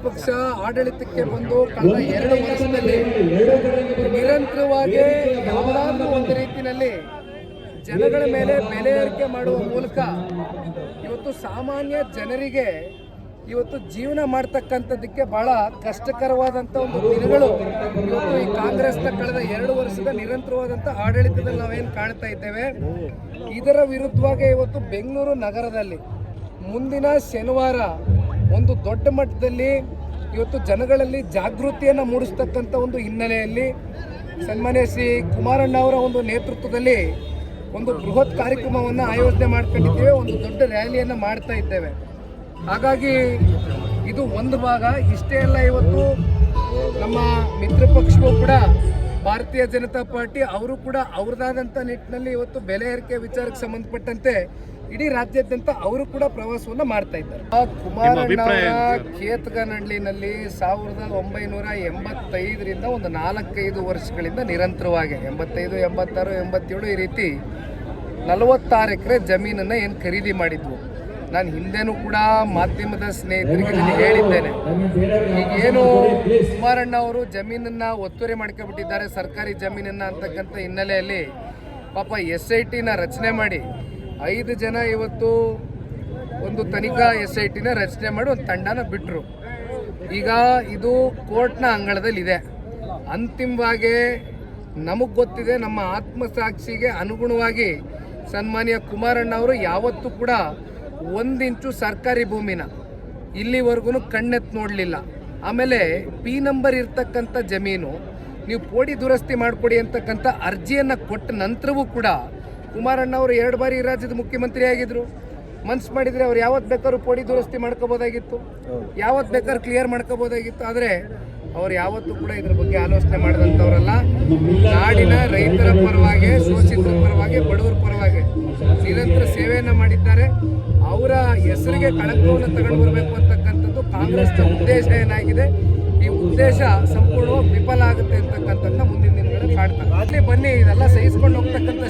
ಪಕ್ಷ ಆಡಳಿತಕ್ಕೆ ಬಂದು ಕಳೆದ ಎರಡು ವರ್ಷದಲ್ಲಿ ನಿರಂತರವಾಗಿ ಯಾವುದಾದ್ರೂ ಒಂದು ರೀತಿಯಲ್ಲಿ ಜನಗಳ ಮೇಲೆ ಬೆಲೆ ಏರಿಕೆ ಮಾಡುವ ಮೂಲಕ ಇವತ್ತು ಸಾಮಾನ್ಯ ಜನರಿಗೆ ಇವತ್ತು ಜೀವನ ಮಾಡ್ತಕ್ಕಂಥದ್ದಕ್ಕೆ ಬಹಳ ಕಷ್ಟಕರವಾದಂಥ ಒಂದು ದಿನಗಳು ಇವತ್ತು ಈ ಕಾಂಗ್ರೆಸ್ನ ಕಳೆದ ಎರಡು ವರ್ಷದ ನಿರಂತರವಾದಂಥ ಆಡಳಿತದಲ್ಲಿ ನಾವೇನು ಕಾಣ್ತಾ ಇದ್ದೇವೆ. ಇದರ ವಿರುದ್ಧವಾಗಿ ಇವತ್ತು ಬೆಂಗಳೂರು ನಗರದಲ್ಲಿ ಮುಂದಿನ ಶನಿವಾರ ಒಂದು ದೊಡ್ಡ ಮಟ್ಟದಲ್ಲಿ ಇವತ್ತು ಜನಗಳಲ್ಲಿ ಜಾಗೃತಿಯನ್ನು ಮೂಡಿಸ್ತಕ್ಕಂಥ ಒಂದು ಹಿನ್ನೆಲೆಯಲ್ಲಿ ಸನ್ಮಾನ್ಯ ಶ್ರೀ ಕುಮಾರಣ್ಣ ಅವರ ಒಂದು ನೇತೃತ್ವದಲ್ಲಿ ಒಂದು ಬೃಹತ್ ಕಾರ್ಯಕ್ರಮವನ್ನು ಆಯೋಜನೆ ಮಾಡ್ಕೊಂಡಿದ್ದೇವೆ, ಒಂದು ದೊಡ್ಡ ರ್ಯಾಲಿಯನ್ನು ಮಾಡ್ತಾ ಇದ್ದೇವೆ. ಹಾಗಾಗಿ ಇದು ಒಂದು ಭಾಗ, ಇಷ್ಟೇ ಅಲ್ಲ, ಇವತ್ತು ನಮ್ಮ ಮಿತ್ರ ಪಕ್ಷವೂ ಕೂಡ ಭಾರತೀಯ ಜನತಾ ಪಾರ್ಟಿ ಅವರು ಕೂಡ ಅವ್ರದ್ದಾದಂಥ ನಿಟ್ಟಿನಲ್ಲಿ ಇವತ್ತು ಬೆಲೆ ಏರಿಕೆ ವಿಚಾರಕ್ಕೆ ಸಂಬಂಧಪಟ್ಟಂತೆ ಇಡೀ ರಾಜ್ಯಾದ್ಯಂತ ಅವರು ಕೂಡ ಪ್ರವಾಸವನ್ನು ಮಾಡ್ತಾ ಇದ್ದಾರೆ. ಆ ಕುಮಾರಣ್ಣ ಅವರ ಕೇತಗನಹಳ್ಳಿನಲ್ಲಿ ಸಾವಿರದ ಒಂಬೈನೂರ ಎಂಬತ್ತೈದರಿಂದ ಒಂದು ನಾಲ್ಕೈದು ವರ್ಷಗಳಿಂದ ನಿರಂತರವಾಗಿ ಎಂಬತ್ತೈದು ಎಂಬತ್ತಾರು ಎಂಬತ್ತೇಳು ಈ ರೀತಿ ನಲವತ್ತಾರು ಎಕರೆ ಜಮೀನನ್ನು ಏನು ಖರೀದಿ ಮಾಡಿದ್ವು. ನಾನು ಹಿಂದೆನೂ ಕೂಡ ಮಾಧ್ಯಮದ ಸ್ನೇಹಿತರಿಗೆ ನಾನು ಹೇಳಿದ್ದೇನೆ. ಈಗೇನು ಕುಮಾರಣ್ಣ ಅವರು ಜಮೀನನ್ನ ಒತ್ತುವರಿ ಮಾಡ್ಕೊಬಿಟ್ಟಿದ್ದಾರೆ ಸರ್ಕಾರಿ ಜಮೀನನ್ನ ಅಂತಕ್ಕಂಥ ಹಿನ್ನೆಲೆಯಲ್ಲಿ. ಪಾಪ ಎಸ್ ಐ ಟಿನ ರಚನೆ ಮಾಡಿ ಐದು ಜನ ಇವತ್ತು ಒಂದು ತನಿಖಾ ಎಸ್ ಐ ಟಿನ ರಚನೆ ಮಾಡಿ ಒಂದು ತಂಡನ ಬಿಟ್ಟರು ಈಗ ಇದು ಕೋರ್ಟ್ನ ಅಂಗಳದಲ್ಲಿದೆ. ಅಂತಿಮವಾಗಿ ನಮಗೆ ಗೊತ್ತಿದೆ ನಮ್ಮ ಆತ್ಮಸಾಕ್ಷಿಗೆ ಅನುಗುಣವಾಗಿ ಸನ್ಮಾನ್ಯ ಕುಮಾರಣ್ಣ ಅವರು ಯಾವತ್ತೂ ಕೂಡ ಒಂದು ಇಂಚು ಸರ್ಕಾರಿ ಭೂಮಿನ. ಇಲ್ಲಿವರೆಗೂ ಕಣ್ಣೆತ್ತು ನೋಡಲಿಲ್ಲ. ಆಮೇಲೆ ಪಿ ನಂಬರ್ ಇರ್ತಕ್ಕಂಥ ಜಮೀನು ನೀವು ಪೋಡಿ ದುರಸ್ತಿ ಮಾಡಿಕೊಡಿ ಅಂತಕ್ಕಂಥ ಅರ್ಜಿಯನ್ನು ಕೊಟ್ಟ ನಂತರವೂ ಕೂಡ ಕುಮಾರಣ್ಣ ಅವರು ಎರಡು ಬಾರಿ ಈ ರಾಜ್ಯದ ಮುಖ್ಯಮಂತ್ರಿ ಆಗಿದ್ರು. ಮನ್ಸು ಮಾಡಿದರೆ ಅವ್ರು ಯಾವತ್ತು ಬೇಕಾದ್ರೂ ಪೋಡಿ ದುರಸ್ತಿ ಮಾಡ್ಕೋಬೋದಾಗಿತ್ತು. ಯಾವತ್ತು ಬೇಕಾದ್ರೂ ಕ್ಲಿಯರ್ ಮಾಡ್ಕೋಬೋದಾಗಿತ್ತು. ಆದರೆ ಅವ್ರು ಯಾವತ್ತೂ ಕೂಡ ಇದ್ರ ಬಗ್ಗೆ ಆಲೋಚನೆ ಮಾಡಿದಂಥವ್ರಲ್ಲ. ನಾಡಿನ ರೈತರ ಪರವಾಗಿ, ಶೋಷಿತರ ಪರವಾಗಿ, ಬಡವರ ಪರವಾಗಿ ನಿರಂತರ ಸೇವೆಯನ್ನು ಮಾಡಿದ್ದಾರೆ. ಅವರ ಹೆಸರಿಗೆ ಕಳಂಕವನ್ನು ತಗೊಂಡು ಬರಬೇಕು ಅಂತಕ್ಕಂಥದ್ದು ಕಾಂಗ್ರೆಸ್ನ ಉದ್ದೇಶ ಏನಾಗಿದೆ? ಈ ಉದ್ದೇಶ ಸಂಪೂರ್ಣವಾಗಿ ವಿಫಲ ಆಗುತ್ತೆ ಅಂತಕ್ಕಂಥದ್ದನ್ನ ಮುಂದಿನ ದಿನಗಳಲ್ಲಿ ಕಾಡ್ತಾರೆ ಅಲ್ಲಿ ಬನ್ನಿ, ಇದೆಲ್ಲ ಸಹಿಸ್ಕೊಂಡು ಹೋಗ್ತಕ್ಕಂಥ